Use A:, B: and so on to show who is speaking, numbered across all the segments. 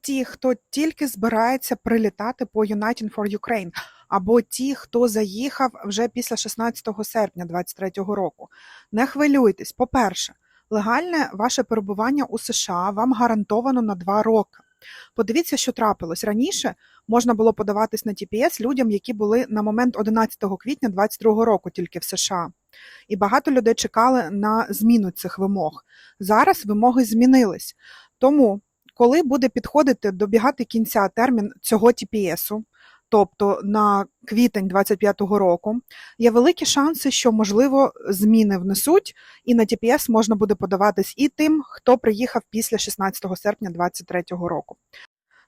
A: ті, хто тільки збирається прилітати по United for Ukraine, або ті, хто заїхав вже після 16 серпня 2023 року. Не хвилюйтесь. По-перше, легальне ваше перебування у США вам гарантовано на 2 роки. Подивіться, що трапилось раніше. Можна було подаватись на TPS людям, які були на момент 11 квітня 2022 року тільки в США. І багато людей чекали на зміну цих вимог. Зараз вимоги змінились. Тому, коли буде підходити добігати кінця термін цього TPS, тобто на квітень 2025 року, є великі шанси, що можливо зміни внесуть, і на TPS можна буде подаватись і тим, хто приїхав після 16 серпня 2023 року.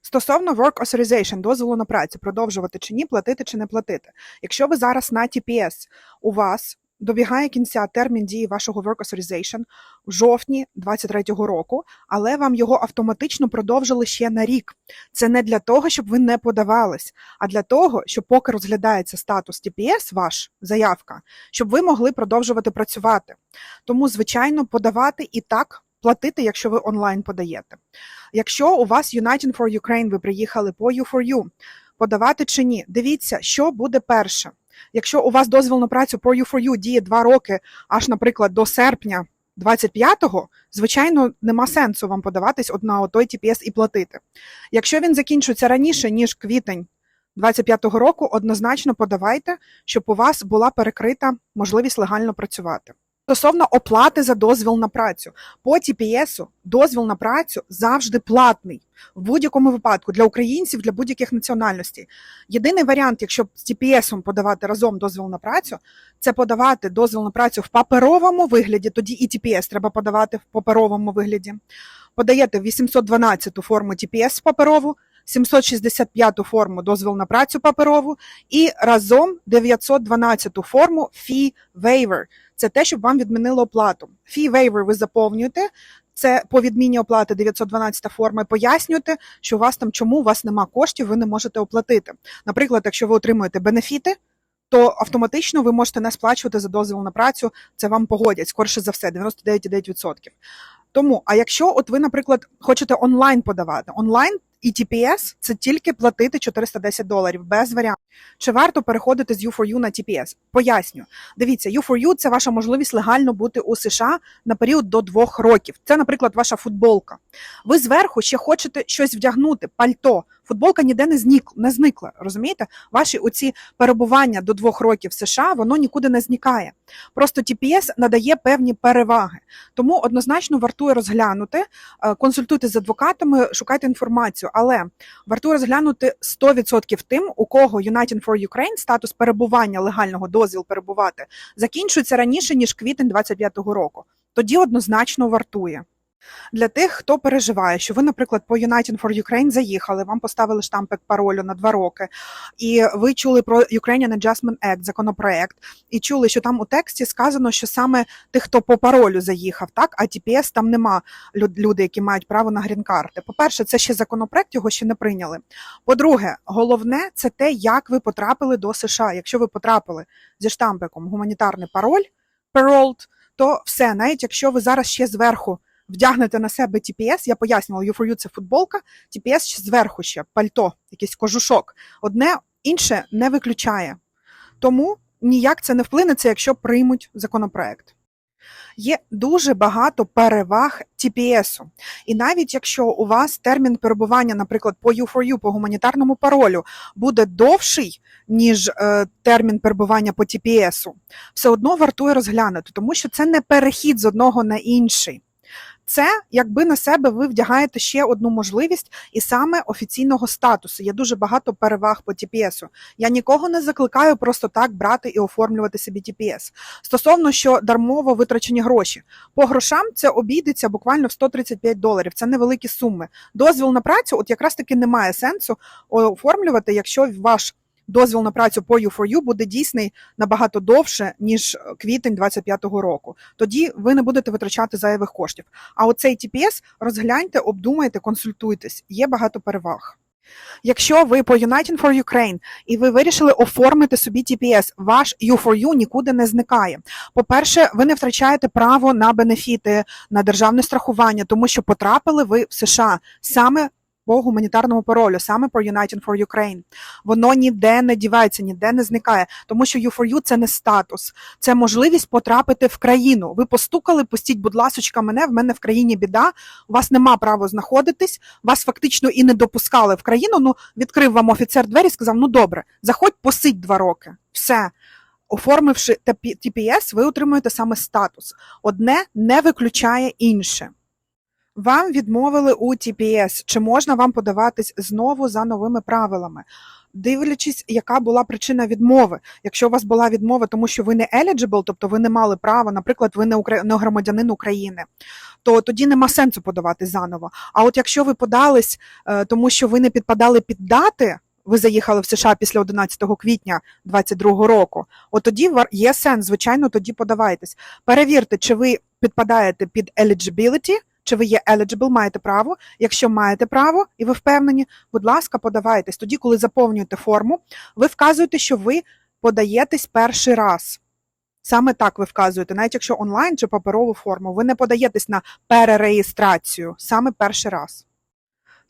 A: Стосовно Work Authorization, дозволу на працю, продовжувати чи ні, платити чи не платити. Якщо ви зараз на TPS, у вас добігає кінця термін дії вашого Work Authorization в жовтні 2023 року, але вам його автоматично продовжили ще на рік. Це не для того, щоб ви не подавались, а для того, щоб поки розглядається статус TPS, ваш заявка, щоб ви могли продовжувати працювати. Тому, звичайно, подавати і так платити, якщо ви онлайн подаєте. Якщо у вас United for Ukraine, ви приїхали по U4U, подавати чи ні, дивіться, що буде перше. Якщо у вас дозвіл на працю по U4U діє 2 роки, аж, наприклад, до серпня 25-го, звичайно, нема сенсу вам подаватись от на той TPS і платити. Якщо він закінчується раніше, ніж квітень 25-го року, однозначно подавайте, щоб у вас була перекрита можливість легально працювати. Стосовно оплати за дозвіл на працю, по TPS дозвіл на працю завжди платний в будь-якому випадку для українців, для будь-яких національностей. Єдиний варіант, якщо з TPS подавати разом дозвіл на працю, це подавати дозвіл на працю в паперовому вигляді, тоді і TPS треба подавати в паперовому вигляді. Подаєте 812 форму TPS паперову, 765 форму дозвіл на працю паперову і разом 912 форму Fee Waiver. Це те, щоб вам відмінило оплату. Fee Waiver ви заповнюєте. Це по відміні оплати 912 форми. Пояснюєте, що у вас там чому у вас нема коштів, ви не можете оплатити. Наприклад, якщо ви отримуєте бенефіти, то автоматично ви можете не сплачувати за дозвіл на працю. Це вам погодять скорше за все, 99,9%. Тому, а якщо от ви, наприклад, хочете онлайн подавати, онлайн і TPS – це тільки платити 410 доларів без варіантів. Чи варто переходити з U4U на TPS? Поясню. Дивіться, U4U – це ваша можливість легально бути у США на період до двох років. Це, наприклад, ваша футболка. Ви зверху ще хочете щось вдягнути, пальто. Футболка ніде не зник, не зникла. Розумієте? Ваші оці перебування до двох років в США воно нікуди не зникає. Просто TPS надає певні переваги. Тому однозначно вартує розглянути, е, консультуйте з адвокатами, шукайте інформацію. Але вартує розглянути 100% тим, у кого United for Ukraine статус перебування легального дозвіл перебувати закінчується раніше ніж квітень 25-го року. Тоді однозначно вартує. Для тих, хто переживає, що ви, наприклад, по United for Ukraine заїхали, вам поставили штампик паролю на два роки, і ви чули про Ukrainian Adjustment Act, законопроект, і чули, що там у тексті сказано, що саме тих, хто по паролю заїхав, так а TPS там нема люд- люди, які мають право на грін-карти. По-перше, це ще законопроект, його ще не прийняли. По-друге, головне це те, як ви потрапили до США. Якщо ви потрапили зі штампиком гуманітарний пароль, paroled, то все, навіть якщо ви зараз ще зверху вдягнете на себе TPS, я пояснювала, U4U – це футболка, TPS зверху ще пальто, якийсь кожушок. Одне інше не виключає. Тому ніяк це не вплинеться, якщо приймуть законопроект. Є дуже багато переваг TPS. І навіть якщо у вас термін перебування, наприклад, по U4U, по гуманітарному паролю, буде довший, ніж е, термін перебування по TPS, все одно вартує розглянути, тому що це не перехід з одного на інший. Це якби на себе ви вдягаєте ще одну можливість, і саме офіційного статусу. Є дуже багато переваг по TPS. Я нікого не закликаю просто так брати і оформлювати собі TPS. Стосовно що дармово витрачені гроші. По грошам це обійдеться буквально в 135 доларів. Це невеликі суми. Дозвіл на працю, от якраз таки немає сенсу оформлювати, якщо ваш дозвіл на працю по U4U буде дійсний набагато довше, ніж квітень 25-го року. Тоді ви не будете витрачати зайвих коштів. А оцей TPS розгляньте, обдумайте, консультуйтесь. Є багато переваг. Якщо ви по United for Ukraine і ви вирішили оформити собі TPS, ваш U4U нікуди не зникає. По-перше, ви не втрачаєте право на бенефіти, на державне страхування, тому що потрапили ви в США саме по гуманітарному паролю, саме про United for Ukraine. Воно ніде не дівається, ніде не зникає, тому що U4U – це не статус, це можливість потрапити в країну. Ви постукали, пустіть, будь ласочка, мене, в мене в країні біда, у вас нема права знаходитись, вас фактично і не допускали в країну. Ну, відкрив вам офіцер двері, сказав: ну добре, заходь, посидь два роки. Все. Оформивши TPS, ви отримуєте саме статус. Одне не виключає інше. Вам відмовили у TPS. Чи можна вам подаватись знову за новими правилами? Дивлячись, яка була причина відмови. Якщо у вас була відмова, тому що ви не eligible, тобто ви не мали права, наприклад, ви не, укра... не громадянин України, то тоді нема сенсу подавати заново. А от якщо ви подались, е, тому що ви не підпадали під дати, ви заїхали в США після 11 квітня 2022 року, от тоді є сенс, звичайно, тоді подавайтесь. Перевірте, чи ви підпадаєте під eligibility, чи ви є eligible, маєте право. Якщо маєте право і ви впевнені, будь ласка, подавайтесь. Тоді, коли заповнюєте форму, ви вказуєте, що ви подаєтесь перший раз. Саме так ви вказуєте, навіть якщо онлайн чи паперову форму, ви не подаєтесь на перереєстрацію саме перший раз.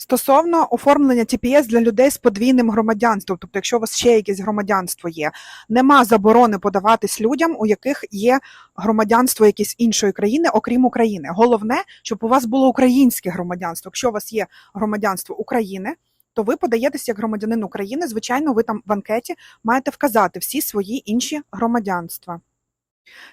A: Стосовно оформлення TPS для людей з подвійним громадянством, тобто, якщо у вас ще якесь громадянство є, нема заборони подаватись людям, у яких є громадянство якоїсь іншої країни, окрім України. Головне, щоб у вас було українське громадянство. Якщо у вас є громадянство України, то ви подаєтесь як громадянин України. Звичайно, ви там в анкеті маєте вказати всі свої інші громадянства.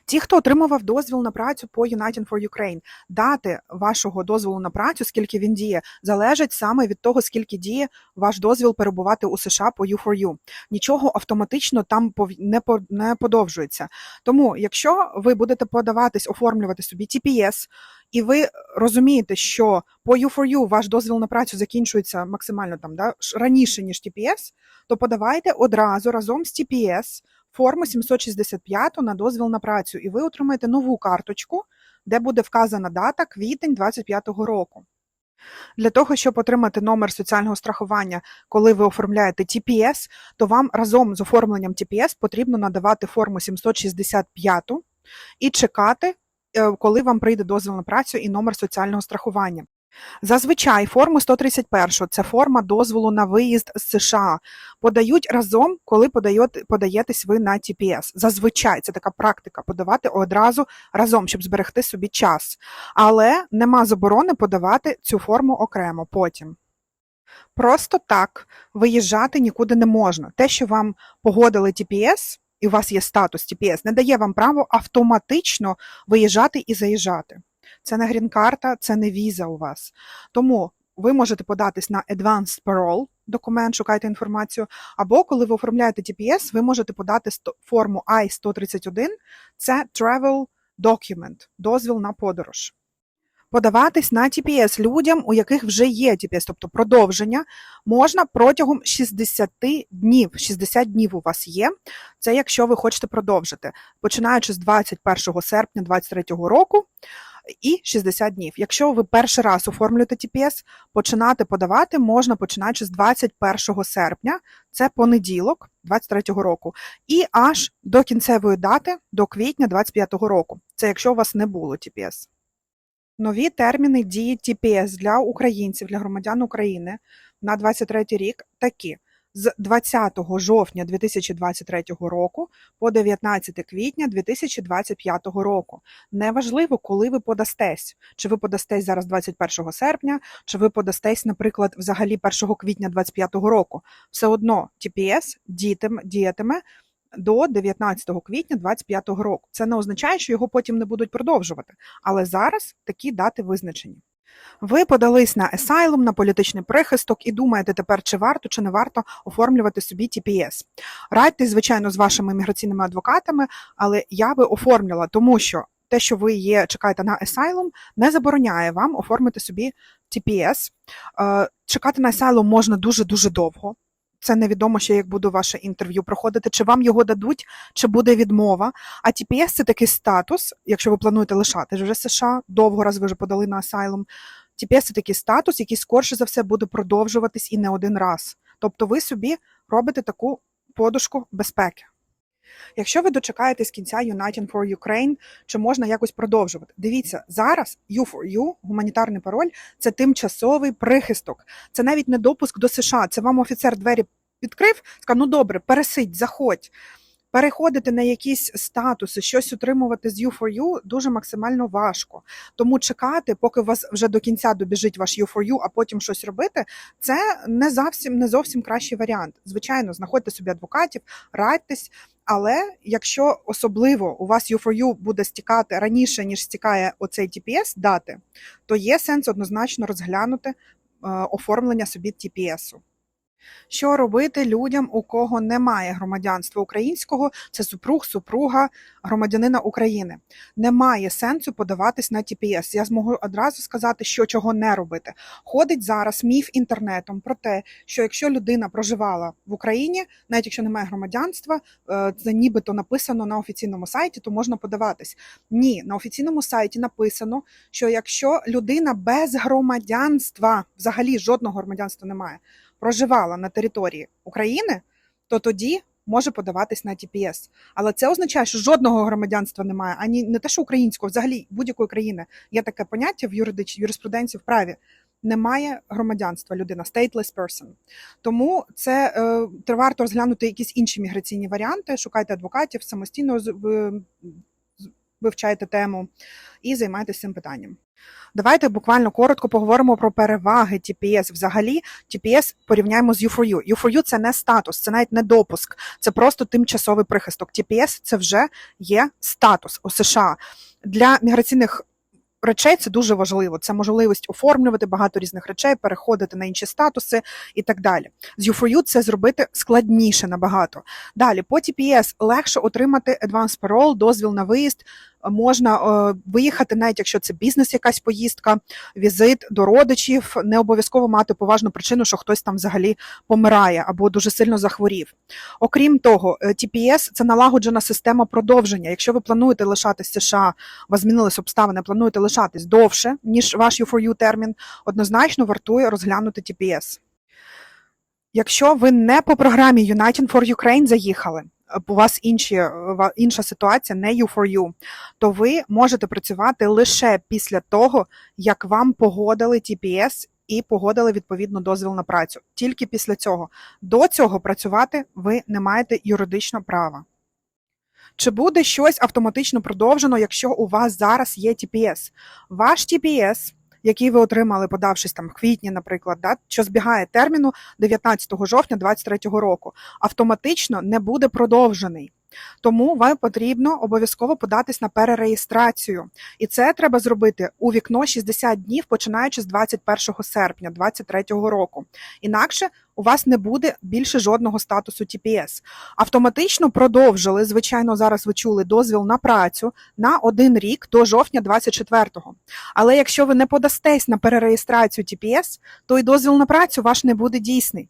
A: Ті, хто отримував дозвіл на працю по United for Ukraine, дати вашого дозволу на працю, скільки він діє, залежить саме від того, скільки діє ваш дозвіл перебувати у США по U4U. Нічого автоматично там не подовжується. Тому, якщо ви будете подаватись, оформлювати собі TPS, і ви розумієте, що по U4U ваш дозвіл на працю закінчується максимально там да, раніше, ніж TPS, то подавайте одразу разом з TPS форму 765 на дозвіл на працю, і ви отримаєте нову карточку, де буде вказана дата квітень 25-го року. Для того, щоб отримати номер соціального страхування, коли ви оформляєте TPS, то вам разом з оформленням TPS потрібно надавати форму 765 і чекати, е, коли вам прийде дозвіл на працю і номер соціального страхування. Зазвичай форму 131 це форма дозволу на виїзд з США. Подають разом, коли подаєтесь ви на TPS. Зазвичай це така практика подавати одразу разом, щоб зберегти собі час. Але нема заборони подавати цю форму окремо потім. Просто так виїжджати нікуди не можна. Те, що вам погодили TPS, і у вас є статус TPS, не дає вам право автоматично виїжджати і заїжджати. Це не грін-карта, це не віза у вас. Тому ви можете податись на Advanced Parole, документ, шукайте інформацію, або коли ви оформляєте TPS, ви можете подати форму I-131, це Travel Document, дозвіл на подорож. Подаватись на TPS людям, у яких вже є TPS, тобто продовження, можна протягом 60 днів. 60 днів у вас є. Це якщо ви хочете продовжити, починаючи з 21 серпня 2023 року і 60 днів. Якщо ви перший раз оформлюєте TPS, починати подавати можна починаючи з 21 серпня, це понеділок 23 року, і аж до кінцевої дати, до квітня 25 року. Це якщо у вас не було TPS. Нові терміни дії TPS для українців, для громадян України на 23 рік такі: з 20 жовтня 2023 року по 19 квітня 2025 року. Неважливо, коли ви подастесь. Чи ви подастесь зараз 21 серпня, чи ви подастесь, наприклад, взагалі 1 квітня 2025 року. Все одно TPS діятиме, до 19 квітня 2025 року. Це не означає, що його потім не будуть продовжувати, але зараз такі дати визначені. Ви подались на Asylum, на політичний прихисток і думаєте тепер, чи варто, чи не варто оформлювати собі TPS. Радьтесь, звичайно, з вашими міграційними адвокатами, але я би оформлювала, тому що те, що ви є, чекаєте на Asylum, не забороняє вам оформити собі TPS. Е, Чекати на Asylum можна дуже-дуже довго. Це невідомо ще, як буде ваше інтерв'ю проходити, чи вам його дадуть, чи буде відмова. А TPS – це такий статус, якщо ви плануєте лишатись вже США, довго раз ви вже подали на асайлум. TPS – це такий статус, який скорше за все буде продовжуватись і не один раз. Тобто ви собі робите таку подушку безпеки. Якщо ви дочекаєтесь кінця Uniting for Ukraine, чи можна якось продовжувати? Дивіться, зараз U4U, гуманітарний пароль, це тимчасовий прихисток. Це навіть не допуск до США. Це вам офіцер двері відкрив, сказав, ну добре, пересидь, заходь. Переходити на якісь статуси, щось отримувати з U4U дуже максимально важко. Тому чекати, поки у вас вже до кінця добіжить ваш U4U, а потім щось робити, це не зовсім не зовсім кращий варіант. Звичайно, знаходьте собі адвокатів, радьтесь. Але якщо особливо у вас U4U буде стікати раніше, ніж стікає оцей TPS дати, то є сенс однозначно розглянути е, оформлення собі TPS-у. Що робити людям, у кого немає громадянства українського, це супруг, супруга громадянина України. Немає сенсу подаватись на TPS. Я зможу одразу сказати, що чого не робити. Ходить зараз міф інтернетом про те, що якщо людина проживала в Україні, навіть якщо немає громадянства, е, це нібито написано на офіційному сайті, то можна подаватись. Ні, на офіційному сайті написано, що якщо людина без громадянства, взагалі жодного громадянства немає, проживала на території України, то тоді може подаватись на TPS. Але це означає, що жодного громадянства немає, ані не те, що українського, взагалі будь-якої країни. Є таке поняття в юридич, юриспруденції в праві. Немає громадянства людина, stateless person. Тому це е, варто розглянути якісь інші міграційні варіанти, шукайте адвокатів, самостійно вивчайте тему і займайтеся цим питанням. Давайте буквально коротко поговоримо про переваги TPS. Взагалі, TPS порівняємо з U4U. U4U – це не статус, це навіть не допуск, це просто тимчасовий прихисток. TPS – це вже є статус у США. Для міграційних речей це дуже важливо. Це можливість оформлювати багато різних речей, переходити на інші статуси і так далі. З U4U це зробити складніше набагато. Далі, по TPS легше отримати advance parole, дозвіл на виїзд. Можна е, виїхати, навіть якщо це бізнес, якась поїздка, візит до родичів. Не обов'язково мати поважну причину, що хтось там взагалі помирає або дуже сильно захворів. Окрім того, е, TPS – це налагоджена система продовження. Якщо ви плануєте лишатись США, у вас змінились обставини, плануєте лишатись довше, ніж ваш U4U термін, однозначно вартує розглянути TPS. Якщо ви не по програмі United for Ukraine заїхали, е, у вас інші, е, інша ситуація, не U4U, то ви можете працювати лише після того, як вам погодили TPS і погодили відповідно дозвіл на працю. Тільки після цього. До цього працювати ви не маєте юридично права. Чи буде щось автоматично продовжено, якщо у вас зараз є TPS? Ваш TPS, який ви отримали, подавшись там в квітні, наприклад, да, що збігає терміну 19 жовтня 2023 року, автоматично не буде продовжений. Тому вам потрібно обов'язково податись на перереєстрацію. І це треба зробити у вікно 60 днів, починаючи з 21 серпня 2023 року. Інакше у вас не буде більше жодного статусу TPS. Автоматично продовжили, звичайно, зараз ви чули дозвіл на працю на один рік до жовтня 24-го. Але якщо ви не подастесь на перереєстрацію TPS, то і дозвіл на працю ваш не буде дійсний.